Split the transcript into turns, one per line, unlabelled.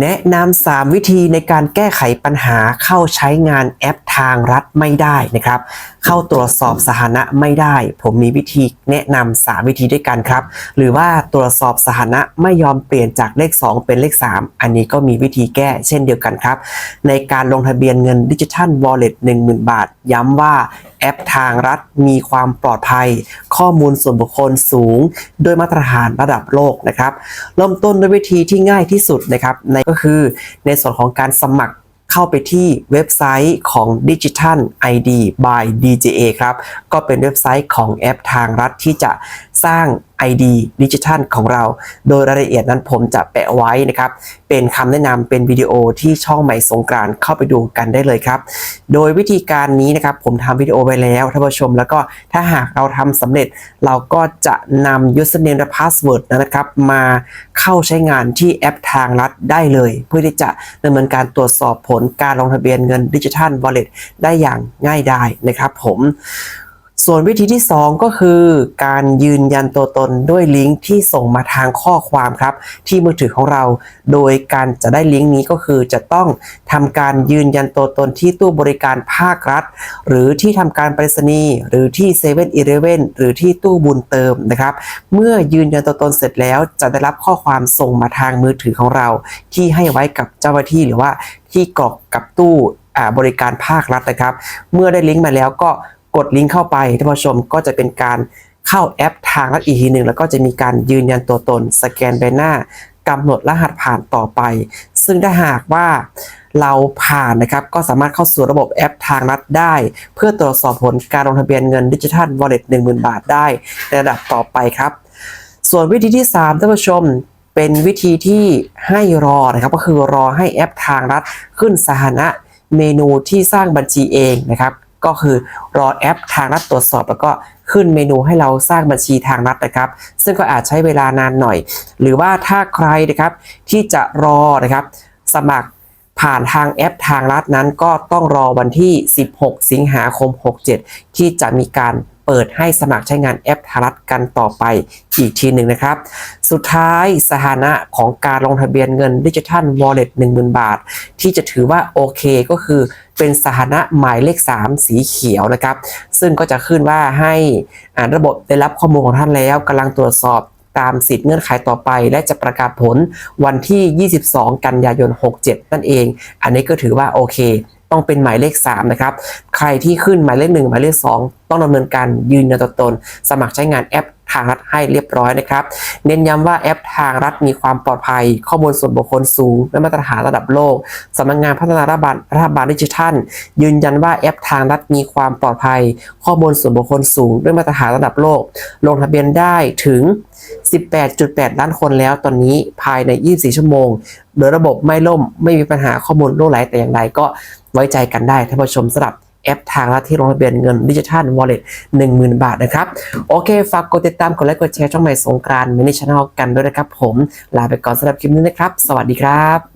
แนะนำ3วิธีในการแก้ไขปัญหาเข้าใช้งานแอปทางรัฐไม่ได้นะครับ เข้าตรวจสอบสถานะไม่ได้ ผมมีวิธีแนะนำ3วิธีด้วยกันครับ หรือว่าตรวจสอบสถานะไม่ยอมเปลี่ยนจากเลข 2 เป็นเลข 3 อันนี้ก็มีวิธีแก้เช่นเดียวกันครับ ในการลงทะเบียนเงินดิจิทัล Wallet 10,000 บาท ย้ำว่า แอปทางรัฐมีความปลอดภัย ข้อมูลส่วนบุคคลสูง ด้วยมาตรฐานระดับโลกนะครับเริ่มต้นด้วยวิธีที่ง่ายที่สุดนะครับในก็คือในส่วนของการสมัครเข้าไปที่เว็บไซต์ของ Digital ID by DJA ครับ ก็เป็นเว็บไซต์ของแอปทางรัฐที่จะสร้าง ID ดิจิทัลของเรา โดยรายละเอียดนั้นผมจะแปะไว้นะครับ เป็นคำแนะนำเป็นวิดีโอที่ช่องใหม่สงกรานเข้าไปดูกันได้เลยครับ โดยวิธีการนี้นะครับผมทำวิดีโอไว้แล้วท่านผู้ชม แล้วก็ถ้าหากเราทำสำเร็จเราก็จะนำ username และ password นะครับ มาเข้าใช้งานที่แอปทางรัฐได้เลย เพื่อที่จะดำเนินการตรวจสอบผลการลงทะเบียนเงินดิจิทัล wallet ได้อย่างง่ายดายนะครับผม ส่วนวิธีที่ 2 ก็คือการยืนยันตัวตนด้วยลิงก์ที่ส่งมาทางข้อความครับ ที่มือถือของเรา โดยการจะได้ลิงก์นี้ก็คือจะต้องทำการยืนยันตัวตนที่ตู้บริการภาครัฐ หรือที่ทำการไปรษณีย์หรือที่7 e เ e ่ e อหรือที่ตู้บุญเติมนะครับ เมื่อยืนยันตัวตนเสร็จแล้วจะได้รับข้อความส่งมาทางมือถือของเรา ที่ให้ไว้กับเจ้าหน้าที่หรือว่าที่กรอกกับตู้บริการภาครัฐนะครับ เมื่อได้ลิงก์มาแล้วก็ กดลิงก์เข้าไปท่านผู้ชมก็จะเป็นการเข้าแอปทางรัฐอีกทีหนึ่งแล้วก็จะมีการยืนยันตัวตน สแกนใบหน้ากำหนดรหัสผ่านต่อไป ซึ่งถ้าหากว่าเราผ่านนะครับก็สามารถเข้าสู่ระบบแอปทางรัฐได้ เพื่อตรวจสอบผลการลงทะเบียนเงินดิจิทัล Wallet 10,000 บาทได้ในระดับต่อไปครับ ส่วนวิธีที่3ท่านผู้ชมเป็นวิธีที่ให้รอนะครับก็คือรอให้แอปทางรัฐขึ้นสถานะเมนูที่สร้างบัญชีเองนะครับ ก็คือรอแอปทางรัฐตรวจสอบแล้วก็ขึ้นเมนูให้เราสร้างบัญชีทางรัฐนะครับ ซึ่งก็อาจใช้เวลานานหน่อย หรือว่าถ้าใครนะครับที่จะรอนะครับสมัคร ผ่านทางแอปทางรัฐนั้นก็ต้องรอวันที่ 16 สิงหาคม 67 ที่จะมีการเปิดให้สมัครใช้งานแอปทางรัฐกันต่อไปอีกทีหนึ่งนะครับ สุดท้ายสถานะของการลงทะเบียนเงินดิจิทัล Wallet 10,000 บาท ที่จะถือว่าโอเคก็คือเป็นสถานะหมายเลข 3 สีเขียวนะครับ ซึ่งก็จะขึ้นว่าให้อ่าระบบได้รับข้อมูลของท่านแล้วกำลังตรวจสอบ ตามสิทธิเงื่อนไขต่อไป และจะประกาศผลวันที่ 22 กันยายน 67 นั่นเอง อันนี้ก็ถือว่าโอเค ต้องเป็นหมายเลข 3 นะครับ ใครที่ขึ้นหมายเลข 1 หมายเลข 2 ต้องดำเนินการยืนยันตัวตน สมัครใช้งานแอป ทางรัฐให้เรียบร้อยนะครับ เน้นย้ำว่าแอปทางรัฐมีความปลอดภัย ข้อมูลส่วนบุคคลสูง และมาตรฐานระดับโลกสำนักงานพัฒนารัฐบาลรัฐบาลดิจิทัล ยืนยันว่าแอปทางรัฐมีความปลอดภัย ข้อมูลส่วนบุคคลสูงด้วยมาตรฐานระดับโลก ลงทะเบียนได้ถึง 18.8 ล้านคนแล้วตอนนี้ภายใน 24 ชั่วโมง โดยระบบไม่ล่มไม่มีปัญหาข้อมูลล่วไหลแต่อย่างใดก็ไว้ใจกันได้ท่านผู้ชมสำหรับ แอปทางลัดที่ลงทะเบียนเงินดิจิทัล Wallet 10,000บาทนะครับ โอเค ฝากกดติดตามกดไลค์กดแชร์ช่องใหม่สงกรานต์มินิชแนลกันด้วยนะครับผม ลาไปก่อนสำหรับคลิปนี้นะครับ สวัสดีครับ